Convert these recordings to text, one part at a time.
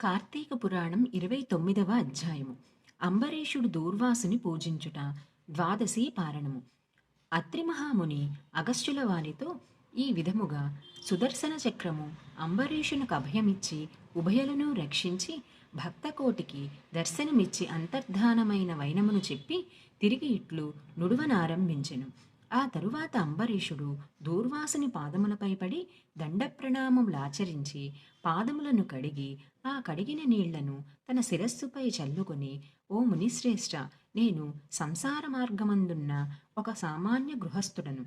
కార్తీక పురాణం ఇరవై తొమ్మిదవ అధ్యాయము. అంబరీషుడు దూర్వాసుని పూజించుట ద్వాదశి పారణము. అత్రిమహాముని అగస్త్యుల వారితో ఈ విధముగా సుదర్శన చక్రము అంబరీషునకు అభయమిచ్చి ఉభయలను రక్షించి భక్తకోటికి దర్శనమిచ్చి అంతర్ధానమైన వైనమును చెప్పి తిరిగి ఇట్లు నుడువనారంభించెను. ఆ తరువాత అంబరీషుడు దూర్వాసుని పాదములపై పడి దండ ప్రణామములాచరించి పాదములను కడిగి ఆ కడిగిన నీళ్ళను తన శిరస్సుపై చల్లుకొని ఓ మునిశ్రేష్ఠ నేను సంసార మార్గమందున్న ఒక సామాన్య గృహస్థుడను.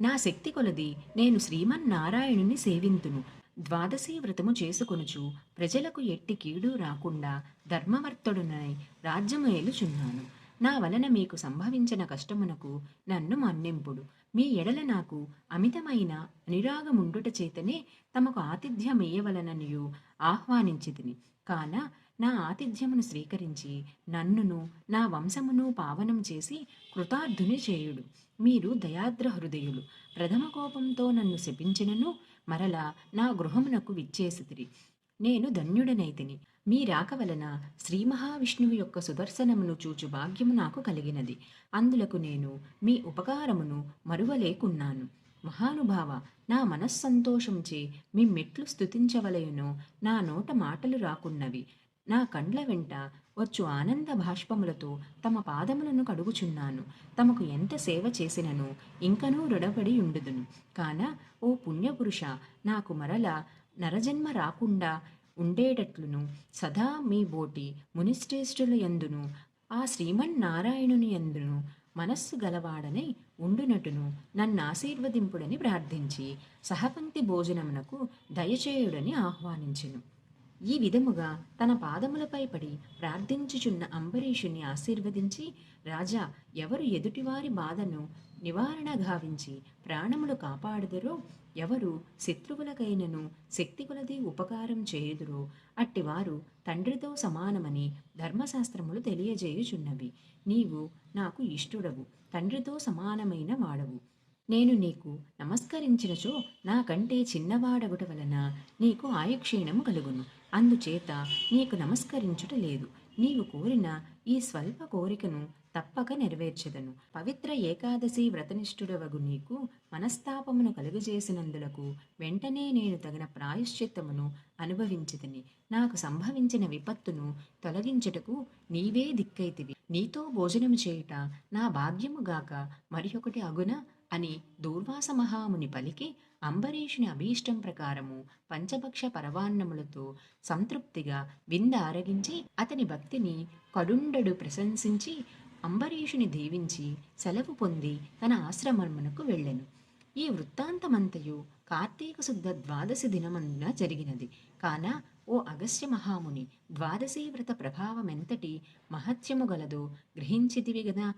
నా శక్తి కొలది నేను శ్రీమన్నారాయణుని సేవింతును. ద్వాదశీ వ్రతము చేసుకొనుచు ప్రజలకు ఎట్టి కీడు రాకుండా ధర్మవర్తుడునై రాజ్యము ఏలుచున్నాను. నా వలన మీకు సంభవించిన కష్టమునకు నన్ను మన్నింపుడు. మీ ఎడల నాకు అమితమైన నిరాగముండుట చేతనే తమకు ఆతిథ్యమేయవలననియు ఆహ్వానించితిని. కాన నా ఆతిథ్యమును స్వీకరించి నన్నును నా వంశమును పావనం చేసి కృతార్థుని చేయుడు. మీరు దయాద్ర హృదయులు. ప్రథమ కోపంతో నన్ను శపించినను మరలా నా గృహమునకు విచ్చేసితిరి. నేను ధన్యుడనైతిని. మీ రాక వలన శ్రీ మహావిష్ణువు యొక్క సుదర్శనమును చూచు భాగ్యము నాకు కలిగినది. అందులకు నేను మీ ఉపకారమును మరువలేకున్నాను. మహానుభావ నా మనస్సంతోషంచే మీ మెట్లు స్థుతించవలయునో నా నోట మాటలు రాకున్నవి. నా కండ్ల వెంట వచ్చు ఆనంద భాష్పములతో తమ పాదములను కడుగుచున్నాను. తమకు ఎంత సేవ చేసినను ఇంకనూ రుణపడి ఉండుదును. కాన ఓ పుణ్యపురుష నాకు మరల నరజన్మ రాకుండా ఉండేటట్లును. సదా మీ బోటి మునిశ్రేష్ఠుల యందును ఆ శ్రీమన్నారాయణుని యందును మనస్సు గలవాడనై ఉండునటును నన్ను ఆశీర్వదింపుడని ప్రార్థించి సహపంక్తి భోజనమునకు దయచేయుడని ఆహ్వానించెను. ఈ విధముగా తన పాదములపై పడి ప్రార్థించుచున్న అంబరీషుని ఆశీర్వదించి రాజా ఎవరు ఎదుటివారి బాధను నివారణ గావించి ప్రాణములు కాపాడుదరో ఎవరు శత్రువులకైనను శక్తి కొలది ఉపకారం చేయుదురో అట్టివారు తండ్రితో సమానమని ధర్మశాస్త్రములు తెలియజేయుచున్నవి. నీవు నాకు ఇష్టుడవు తండ్రితో సమానమైన వాడవు. నేను నీకు నమస్కరించినచో నాకంటే చిన్నవాడగుట వలన నీకు ఆయుక్షీణము కలుగును. అందుచేత నీకు నమస్కరించుట లేదు. నీవు కోరిన ఈ స్వల్ప కోరికను తప్పక నెరవేర్చెదను. పవిత్ర ఏకాదశి వ్రతనిష్ఠుడవగు నీకు మనస్తాపమును కలుగజేసినందులకు వెంటనే నేను తగిన ప్రాయశ్చిత్తమును అనుభవించితిని. నాకు సంభవించిన విపత్తును తొలగించుటకు నీవే దిక్కైతివి. నీతో భోజనము చేయుట నా భాగ్యముగాక మరి అగున అని దూర్వాస మహాముని పలికి అంబరీషుని అభీష్టం ప్రకారము పంచభక్ష పరవాన్నములతో సంతృప్తిగా వింద ఆరగించి అతని భక్తిని కడుండడు ప్రశంసించి అంబరీషుని దీవించి సెలవు పొంది తన ఆశ్రమమునకు వెళ్ళెను. ఈ వృత్తాంతమంతయు కార్తీక శుద్ధ ద్వాదశి దినమందున జరిగినది. కాన ఓ అగస్త్య మహాముని ద్వాదశీ వ్రత ప్రభావమెంతటి మహత్యము గలదో గ్రహించితివి గదా.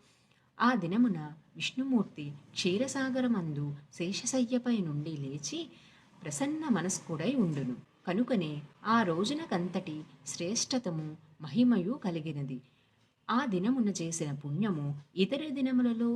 ఆ దినమున విష్ణుమూర్తి క్షీరసాగరమందు శేషశయ్యపై నుండి లేచి ప్రసన్న మనస్కుడై ఉండును. కనుకనే ఆ రోజునకంతటి శ్రేష్టతము మహిమయు కలిగినది. ఆ దినమున చేసిన పుణ్యము ఇతర దినములలో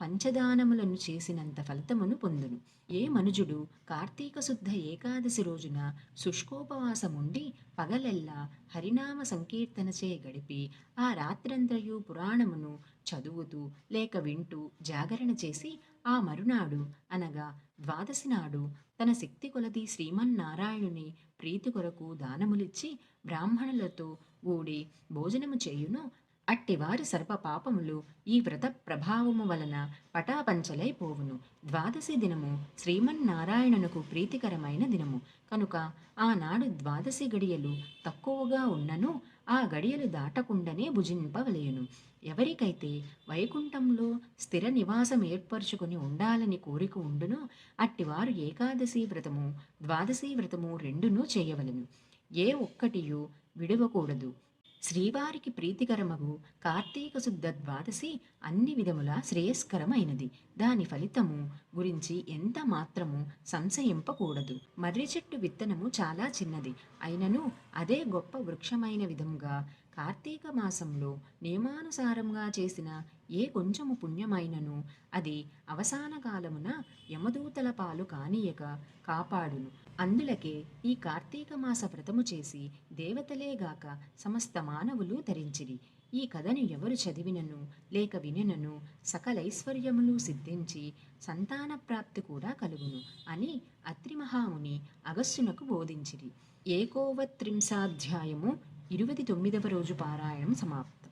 పంచదానములను చేసినంత ఫలితమును పొందును. ఏ మనుజుడు కార్తీక శుద్ధ ఏకాదశి రోజున శుష్కోపవాసముండి పగలెల్లా హరినామ సంకీర్తనచే గడిపి ఆ రాత్రంతయు పురాణమును చదువుతూ లేక వింటూ జాగరణ చేసి ఆ మరునాడు అనగా ద్వాదశి నాడు తన శక్తి కొలది శ్రీమన్నారాయణుని ప్రీతి కొరకు దానములిచ్చి బ్రాహ్మణులతో కూడి భోజనము చేయును అట్టివారి సర్వ పాపములు ఈ వ్రత ప్రభావము వలన పటాపంచలైపోవును. ద్వాదశి దినము శ్రీమన్నారాయణునకు ప్రీతికరమైన దినము. కనుక ఆనాడు ద్వాదశి గడియలు తక్కువగా ఉన్నను ఆ గడియలు దాటకుండానే భుజింపవలేను. ఎవరికైతే వైకుంఠంలో స్థిర నివాసం ఏర్పరచుకుని ఉండాలని కోరిక ఉండునో అట్టివారు ఏకాదశి వ్రతము ద్వాదశి వ్రతము రెండునూ చేయవలెను. ఏ ఒక్కటియు విడవకూడదు. శ్రీవారికి ప్రీతికరమగు కార్తీక శుద్ధ ద్వాదశి అన్ని విధముల శ్రేయస్కరమైనది. దాని ఫలితము గురించి ఎంత మాత్రము సంశయింపకూడదు. మర్రి చెట్టు విత్తనము చాలా చిన్నది. అయినను అదే గొప్ప వృక్షమైన విధముగా కార్తీక మాసంలో నియమానుసారంగా చేసిన ఏ కొంచెము పుణ్యమైనను అది అవసాన కాలమున యమదూతల పాలు కానీయక కాపాడును. అందులకే ఈ కార్తీక మాస వ్రతము చేసి దేవతలేగాక సమస్త మానవులు ధరించిరి. ఈ కథను ఎవరు చదివినను లేక వినినను సకలైశ్వర్యములు సిద్ధించి సంతాన ప్రాప్తి కూడా కలుగును అని అత్రిమహాముని అగస్సునకు బోధించిరి. ఏకోవత్రింశాధ్యాయము ఇరవై తొమ్మిదవ రోజు పారాయణం సమాప్తం.